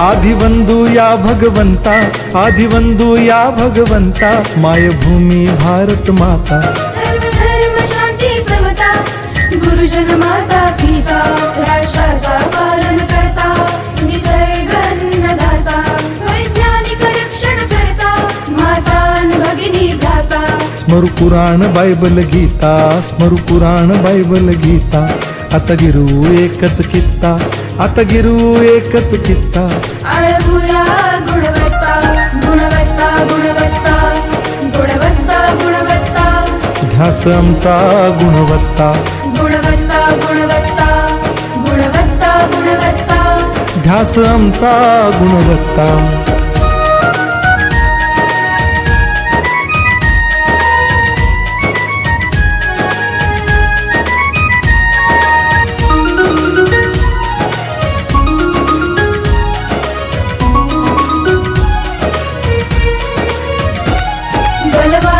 आधिवंदू या भगवंता आधिवंदू या भगवंता मायभूमी भारत माता। सर्व धर्म शांती समता गुरुजन माता पिता राष्ट्राचा पालन करता निसर्ग अन्नदाता वैज्ञानिक रक्षण करता माता अन भगिनी भ्राता। स्मरु पुराण बायबल गीता स्मरु पुराण बायबल गीता। आता गिरू एकच कित्ता आता गिरू एकच कित्ता. आळगुया गुणवत्ता गुणवत्ता गुणवत्ता गुणवत्ता गुणवत्ता. ध्यास आमचा गुणवत्ता. गुणवत्ता गुणवत्ता गुणवत्ता गुणवत्ता. ध्यास आमचा गुणवत्ता.